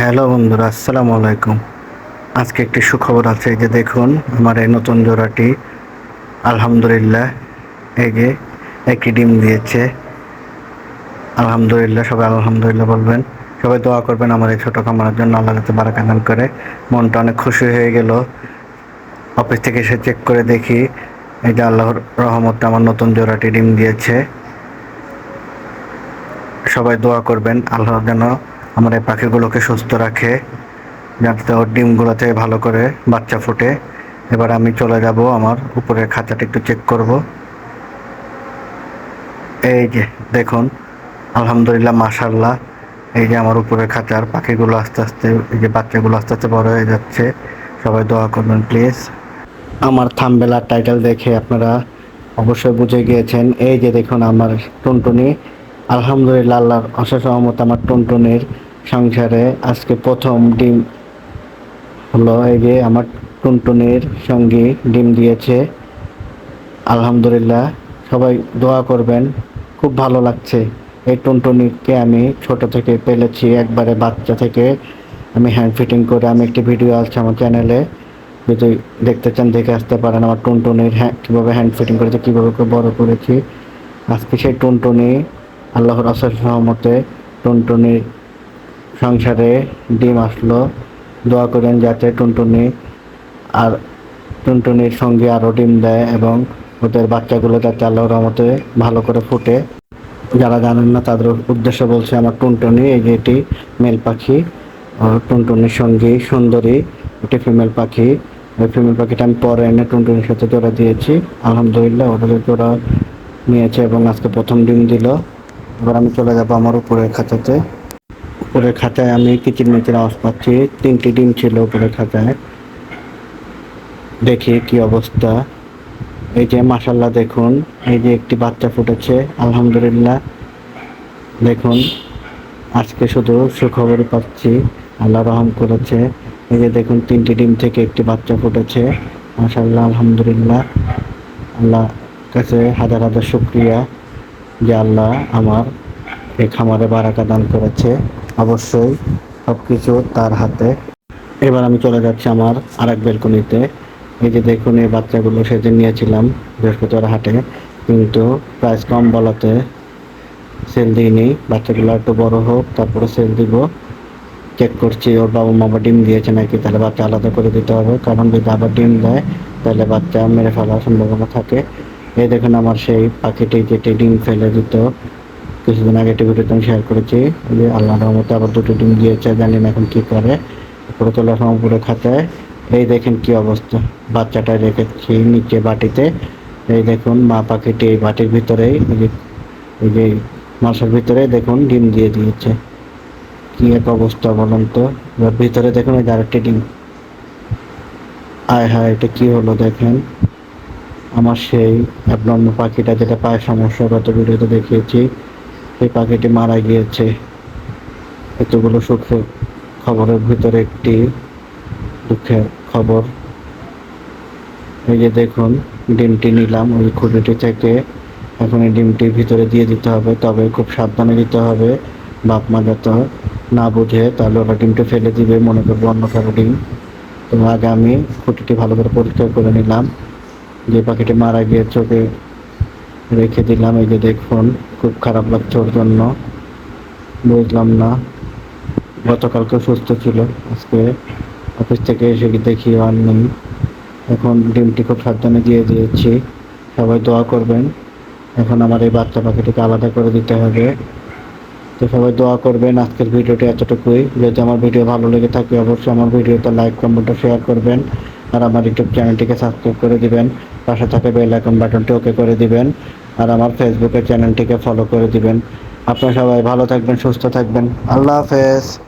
Hello বন্ধুরা, আসসালামু আলাইকুম। আজকে একটি সুখবর আছে যে দেখুন, আমার এই নতুন জোড়াটি, আলহামদুলিল্লাহ যে একটি ডিম দিয়েছে। আলহামদুলিল্লাহ, সবাই আলহামদুলিল্লাহ বলবেন। সবাই দোয়া করবেন আমার এই ছোটো খামারের জন্য, আল্লাহ যাতে বারাকা দান করে। মনটা অনেক খুশি হয়ে গেল। অফিস থেকে এসে চেক করে দেখি, এই যে আল্লাহর রহমতে আমার নতুন জোড়াটি ডিম দিয়েছে। সবাই দোয়া করবেন, আল্লাহ যেন আমার এই পাখিগুলোকে সুস্থ রাখে, যাতে ওর ডিমগুলোতে ভালো করে বাচ্চা ফুটে। এবার আমি চলে যাব আমার উপরের খাঁচাটা একটু চেক করব। এই যে, দেখুন, আলহামদুলিল্লাহ মাশাল্লাহ এই যে আমার উপরের খাঁচার পাখিগুলো আস্তে আস্তে, এই যে বাচ্চাগুলো আস্তে আস্তে বড় হয়ে যাচ্ছে। সবাই দোয়া করবেন প্লিজ আমার থামবেলার টাইটেল দেখে আপনারা অবশ্যই বুঝে গিয়েছেন। এই যে দেখুন, আমার টুনটুনি। আলহামদুলিল্লাহ, আল্লাহর অশেষ সহমত আমার টুনটুনির সংসারে আজকে প্রথম ডিম হলো এই যে আমার টুনটুনির সঙ্গী ডিম দিয়েছে। আলহামদুলিল্লাহ, সবাই দোয়া করবেন, খুব ভালো লাগছে। এই টুনটুনিকে আমি ছোট থেকে পেলেছি, একবারে বাচ্চা থেকে। আমি হ্যান্ড ফিটিং করে আমি একটি ভিডিও আছে আমার চ্যানেলে যদি দেখতে চান, দেখে আসতে পারেন আমার টুনটুনির হ্যাঁ কীভাবে হ্যান্ড ফিটিং করেছে, কীভাবে বড় করেছি। আজকে সেই টুনটুনি আল্লাহর অশেষ সহমতে টুনটুনির সংসারে ডিম আসলো, দোয়া করেন যাতে টুনটুনি আর টুনটুনির সঙ্গে আরও ডিম দেয় এবং ওদের বাচ্চাগুলো যাতে আল্লাহর রহমতে ভালো করে ফুটে। যারা জানেন না, তাদের উদ্দেশ্য বলছে আমার টুনটুনি, এই যে এটি মেল পাখি টুনটুনির সঙ্গী সুন্দরী এটি ফিমেল পাখি। ওই ফিমেল পাখিটা আমি পরে এনে টুনটুনির সাথে জোড়া দিয়েছি। আলহামদুলিল্লাহ ওদের জোড়া নিয়েছে এবং আজকে প্রথম ডিম দিল। এবার আমি চলে যাব আমার উপরের খাঁচাতে। উপরের খাতায় আমি কিচির মিচির আওয়াজ পাচ্ছি। তিনটি ডিম ছিল উপরের খাতায় দেখি কি অবস্থা। এই যে মাসাল্লাহ দেখুন, এই যে একটি বাচ্চা ফুটেছে, আলহামদুলিল্লাহ। দেখুন, আজকে শুধু সুখবর পাচ্ছি, আল্লাহ রহম করেছে। এই যে দেখুন, তিনটি ডিম থেকে একটি বাচ্চা ফুটেছে মাসাল্লাহ আলহামদুলিল্লাহ। আল্লাহ কাছে হাজার হাজার শুক্রিয়া যে আল্লাহ আমার এই খামারে বারাকা দান করেছে। অবশ্যই সব কিছু তার হাতে। এবার আমি চলে যাচ্ছি আমার আর এক বেলকনিতে এই যে দেখুন, এই বাচ্চাগুলো সেদিন নিয়েছিলাম বৃহস্পতিবার হাটে, কিন্তু প্রাইস কম বলাতে সেল দিইনি। বাচ্চাগুলো একটু বড় হোক, তারপরে সেল দিব। চেক করছি, ওর বাবা মা আবার ডিম দিয়েছে নাকি, তাহলে বাচ্চা আলাদা করে দিতে হবে। কারণ যদি আবার ডিম দেয়, তাহলে বাচ্চা মেরে ফেলার সম্ভাবনা থাকে। এই দেখুন আমার সেই পাখিটি যেটি ডিম ফেলে দিত। কিছুদিন আগে টিভিতে আমি শেয়ার করেছি যে আল্লাহ রহমতে আবার দুটো ডিম দিয়েছে, জানি না এখন কি করে। উপরে চলে আসলাম উপরে খাতায় এই দেখেন কি অবস্থা। বাচ্চাটা রেখেছি নিচে বাটিতে। এই দেখুন, মা পাখিটি এই বাটির ভিতরেই, এই যে এই যে মাছের ভিতরে দেখুন, ডিম দিয়ে দিয়েছে। কি এক অবস্থা বলুন তো। এবার ভিতরে দেখুন ওই আরেকটি ডিম। আয় হায়, এটা কি হলো দেখেন। আমার সেই অ্যাবনর্মাল পাখিটা যেটা পায়ের সমস্যা গত ভিডিওতে দেখিয়েছি। সেই পাখিটি মারা গিয়েছে। এতগুলো সুখের খবরের ভিতরে একটি দুঃখের খবর। এই যে দেখুন, ডিমটি নিলাম, ওই খুঁটিটি থেকে এখন এই ডিমটি ভিতরে দিয়ে দিতে হবে, তবে খুব সাবধানে দিতে হবে, বাপ মা যাতে না বুঝে তাহলে ওরা ডিমটা ফেলে দিবে, মনে করবে অন্য কারও ডিম। তো আগে আমি খুঁটিটি ভালো করে পরিষ্কার করে নিলাম। যে পাখিটি মারা গিয়েছে চোখে রেখে দিলাম, এই যে দেখুন, খুব খারাপ লাগছে ওর জন্য। বুঝলাম না। গতকালকে সুস্থ ছিল, আজকে অফিস থেকে এসে দেখি আর নেই। এখন ডিমটি খুব সাবধানে দিয়ে দিয়েছি। সবাই দোয়া করবেন। এখন আমার এই বাচ্চা পাখিটিকে আলাদা করে দিতে হবে। তো সবাই দোয়া করবেন আজকের ভিডিওটি এতটুকুই। যদি আমার ভিডিও ভালো লেগে থাকে, অবশ্যই আমার ভিডিওতে লাইক, কমেন্ট শেয়ার করবেন। আর আমার ইউটিউব চ্যানেলটিকে সাবস্ক্রাইব করে দিবেন। পাশে থাকা বেল আইকন বাটনটি ওকে করে দিবেন। আর আমার ফেসবুকের চ্যানেলটিকে ফলো করে দিবেন। আপনারা সবাই ভালো থাকবেন, সুস্থ থাকবেন। আল্লাহ হাফেজ।